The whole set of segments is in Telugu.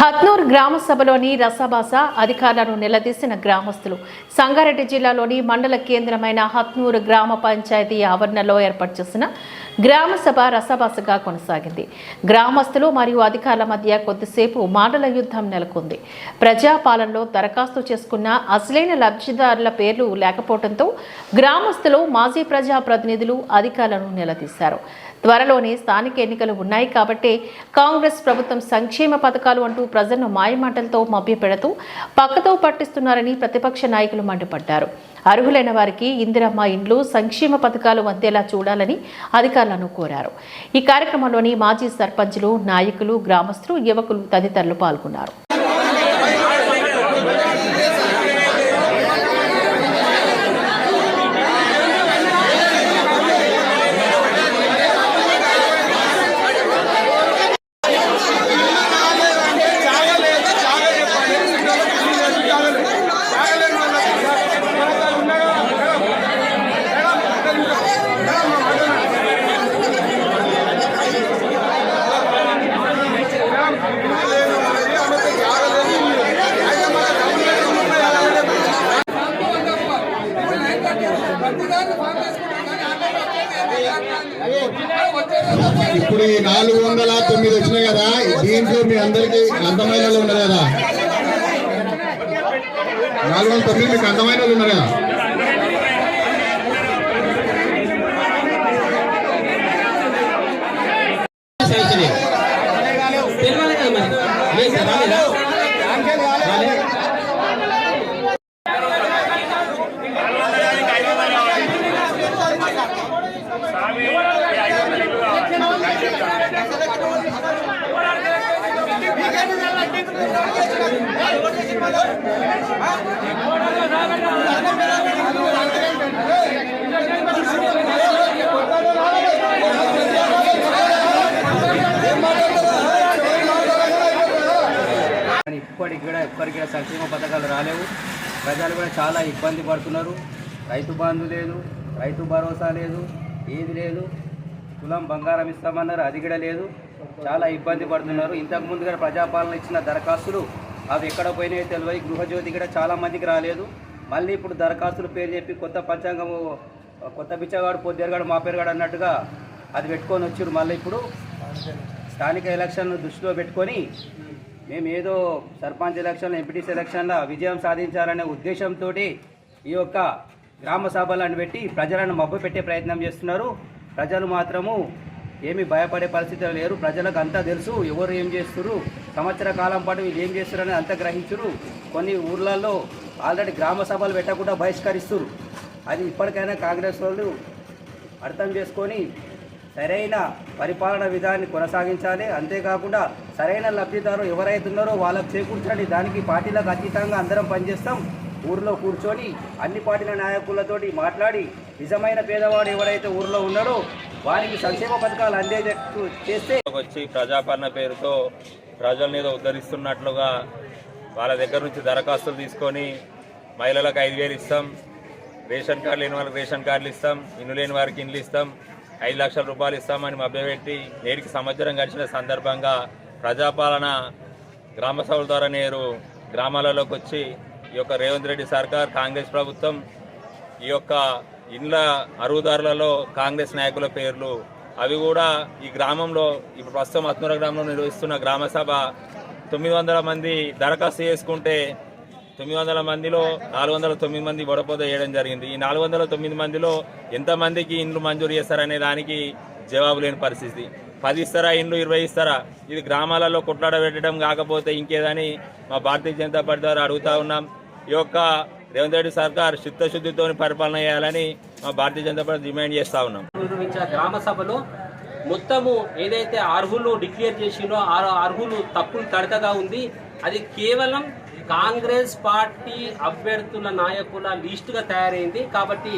హత్నూర్ గ్రామ సభలోని రసభాస అధికారులను నిలదీసిన గ్రామస్తులు. సంగారెడ్డి జిల్లాలోని మండల కేంద్రమైన హత్నూర్ గ్రామ పంచాయతీ ఆవరణలో ఏర్పాటు చేసిన గ్రామ సభ కొనసాగింది. గ్రామస్తులు మరియు అధికారుల మధ్య కొద్దిసేపు మాటల యుద్ధం నెలకొంది. ప్రజాపాలనలో దరఖాస్తు చేసుకున్న అసలైన లబ్ధిదారుల పేర్లు లేకపోవడంతో గ్రామస్తులు మాజీ ప్రజాప్రతినిధులు అధికారులను నిలదీశారు. త్వరలోనే స్థానిక ఎన్నికలు ఉన్నాయి కాబట్టి కాంగ్రెస్ ప్రభుత్వం సంక్షేమ పథకాలు అంటూ ప్రజలను మాయమాటలతో మభ్యపెడుతూ పక్కతో పట్టిస్తున్నారని ప్రతిపక్ష నాయకులు మండిపడ్డారు. అర్హులైన వారికి ఇందిరమ్మ ఇండ్లు సంక్షేమ పథకాలు అందేలా చూడాలని అధికారులను కోరారు. ఈ కార్యక్రమంలోని మాజీ సర్పంచ్లు నాయకులు గ్రామస్తులు యువకులు తదితరులు పాల్గొన్నారు. నాలుగు వందల తొమ్మిది వచ్చినాయి కదా దీంట్లో మీ అందరికి అందమైన వాళ్ళు ఉన్నారు కదా? నాలుగు వందల తొమ్మిది మీకు అందమైన వాళ్ళు ఉన్నారు కదా తెలియాలి కదా మరి లేదు సార్ రాలేదా రాలే కానీ ఇప్పటికి కూడా ఎప్పటికి కూడా సంక్షేమ పథకాలు రాలేవు. ప్రజలు కూడా చాలా ఇబ్బంది పడుతున్నారు. రైతు బంధు లేదు రైతు భరోసా లేదు ఏది లేదు. కులం బంగారం ఇస్తామన్నారు అది కూడా లేదు. చాలా ఇబ్బంది పడుతున్నారు. ఇంతకు ముందుగా కూడా ప్రజాపాలన ఇచ్చిన దరఖాస్తులు అవి ఎక్కడ పోయినాయో తెలియదు గృహజ్యోతి కూడా చాలా మందికి రాలేదు. మళ్ళీ ఇప్పుడు దరఖాస్తులు పేరు చెప్పి కొత్త పంచాంగం కొత్త బిచ్చగాడు పొద్దుగాడు మా పేరుగాడు అన్నట్టుగా అది పెట్టుకొని వచ్చారు మళ్ళీ ఇప్పుడు. స్థానిక ఎలక్షన్లు దృష్టిలో పెట్టుకొని మేము ఏదో సర్పంచ్ ఎలక్షన్ ఎంపీటీసీ ఎలక్షన్లో విజయం సాధించాలనే ఉద్దేశంతో ఈ యొక్క గ్రామ సభలను పెట్టి ప్రజలను మబ్బు పెట్టే ప్రయత్నం చేస్తున్నారు. ప్రజలు మాత్రము ఏమి భయపడే పరిస్థితులు లేరు. ప్రజలకు అంతా తెలుసు. ఎవరు ఏం చేస్తున్నారు సంవత్సర కాలం పాటు వీళ్ళు ఏం చేస్తున్నారని అంతా గ్రహించరు కొన్ని ఊర్లలో ఆల్రెడీ గ్రామ సభలు పెట్టకుండా బహిష్కరిస్తున్నారు అది ఇప్పటికైనా కాంగ్రెస్ వాళ్ళు అర్థం చేసుకొని సరైన పరిపాలన విధానాన్ని కొనసాగించాలి. అంతేకాకుండా సరైన లబ్ధిదారు ఎవరైతే ఉన్నారో వాళ్ళకు చేకూర్చండి. దానికి పార్టీలకు అతీతంగా అందరం పనిచేస్తాం. ఊర్లో కూర్చొని అన్ని పార్టీల నాయకులతోటి మాట్లాడి నిజమైన పేదవాడు ఎవరైతే ఊర్లో ఉన్నాడో వారికి సంక్షేమ పథకాలు అందేటట్టు చేస్తే వచ్చి ప్రజాపాలన పేరుతో ప్రజల్ని మీద ఉద్ధరిస్తున్నట్లుగా వాళ్ళ దగ్గర నుంచి దరఖాస్తులు తీసుకొని మహిళలకు ఐదు వేలు ఇస్తాం. రేషన్ కార్డు లేని వాళ్ళకి రేషన్ కార్డులు ఇస్తాం. ఇల్లు లేని వారికి ఇండ్లు ఇస్తాం. ఐదు లక్షల రూపాయలు ఇస్తామని మభ్యపెట్టి నేటికి సంవత్సరం గడిచిన సందర్భంగా ప్రజాపాలన గ్రామ సభల ద్వారా నేరు గ్రామాలలోకి వచ్చి ఈ యొక్క రేవంత్ రెడ్డి సర్కార్ కాంగ్రెస్ ప్రభుత్వం ఈ యొక్క ఇండ్ల అరువుదారులలో కాంగ్రెస్ నాయకుల పేర్లు అవి కూడా ఈ గ్రామంలో ఇప్పుడు ప్రస్తుతం అత్నూర గ్రామంలో నిర్వహిస్తున్న గ్రామ సభ తొమ్మిది వందల మంది దరఖాస్తు చేసుకుంటే తొమ్మిది వందల మందిలో నాలుగు వందల తొమ్మిది మంది వడపోత వేయడం జరిగింది. ఈ నాలుగు వందల తొమ్మిది మందిలో ఎంతమందికి ఇండ్లు మంజూరు చేస్తారనే దానికి జవాబు లేని పరిస్థితి. పది ఇస్తారా ఇండ్లు ఇరవై ఇస్తారా? ఇది గ్రామాలలో కొట్లాడ పెట్టడం కాకపోతే ఇంకేదని మా భారతీయ జనతా పార్టీ ద్వారా అడుగుతా ఉన్నాం. ఈ యొక్క రేవంత్ రెడ్డి సర్కార్ చిత్తశుద్ధితో పరిపాలన చేయాలని మా భారతీయ జనతా పార్టీ డిమాండ్ చేస్తా ఉన్నాం. నిర్వహించిన గ్రామ సభలో మొత్తము ఏదైతే అర్హులు డిక్లేర్ చేసిందో ఆ అర్హులు తప్పులు తడకగా ఉంది అది కేవలం కాంగ్రెస్ పార్టీ అభ్యర్థుల నాయకుల లిస్టుగా తయారైంది. కాబట్టి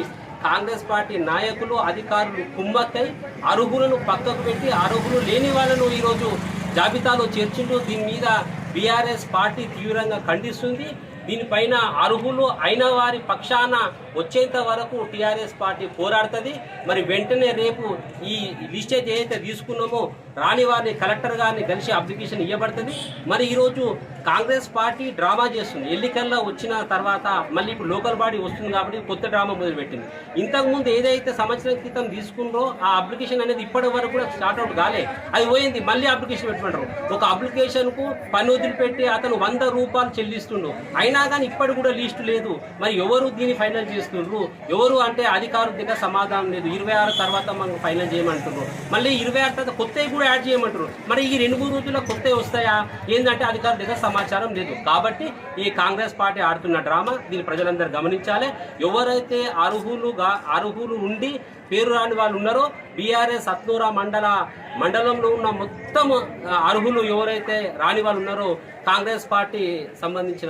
కాంగ్రెస్ పార్టీ నాయకులు అధికారులు కుమ్మక్కై అర్హులను పక్కకు పెట్టి అర్హులు లేని వాళ్ళను ఈరోజు జాబితాలో చేర్చిండు. దీని మీద బీఆర్ఎస్ పార్టీ తీవ్రంగా ఖండిస్తుంది. దీనిపైన అర్హులు అయిన వారి పక్షాన వచ్చేంత వరకు టీఆర్ఎస్ పార్టీ పోరాడుతుంది. మరి వెంటనే రేపు ఈ లిస్టేజ్ ఏదైతే తీసుకున్నామో రాని వారిని కలెక్టర్ గారిని కలిసి అప్లికేషన్ ఇవ్వబడుతుంది మరి ఈరోజు కాంగ్రెస్ పార్టీ డ్రామా చేస్తుంది. ఎన్నికల్లో వచ్చిన తర్వాత మళ్ళీ ఇప్పుడు లోకల్ బాడీ వస్తుంది కాబట్టి కొత్త డ్రామా మొదలుపెట్టింది. ఇంతకుముందు ఏదైతే సంవత్సరం క్రితం తీసుకుందో ఆ అప్లికేషన్ అనేది ఇప్పటి వరకు కూడా స్టార్ట్ అవుట్ కాలే. అది పోయింది. మళ్ళీ అప్లికేషన్ పెట్టమంటారు ఒక అప్లికేషన్కు పని వదిలిపెట్టి అతను వంద రూపాయలు చెల్లిస్తుండు. అయినా కానీ ఇప్పటి కూడా లిస్టు లేదు. మరి ఎవరు దీన్ని ఫైనల్ చేస్తుండ్రు? ఎవరు అంటే అధికారుల దగ్గర సమాధానం లేదు. ఇరవై ఆరు తర్వాత మనం ఫైనల్ చేయమంటున్నారు. మళ్ళీ ఇరవై ఆరు తర్వాత కొత్తవి కూడా యాడ్ చేయమంటారు మరి ఈ రెండు మూడు రోజుల్లో కొత్తవి వస్తాయా? ఏంటంటే అధికారుల దగ్గర సమాచారం లేదు. కాబట్టి ఈ కాంగ్రెస్ పార్టీ ఆడుతున్న డ్రామా దీన్ని ప్రజలందరూ గమనించాలి. ఎవరైతే అర్హులుగా అర్హులు ఉండి పేరు రాని వాళ్ళు ఉన్నారో బీఆర్ఎస్ సత్నూరా మండల మండలంలో ఉన్న మొత్తం అర్హులు ఎవరైతే రాని వాళ్ళు ఉన్నారో కాంగ్రెస్ పార్టీ సంబంధించిన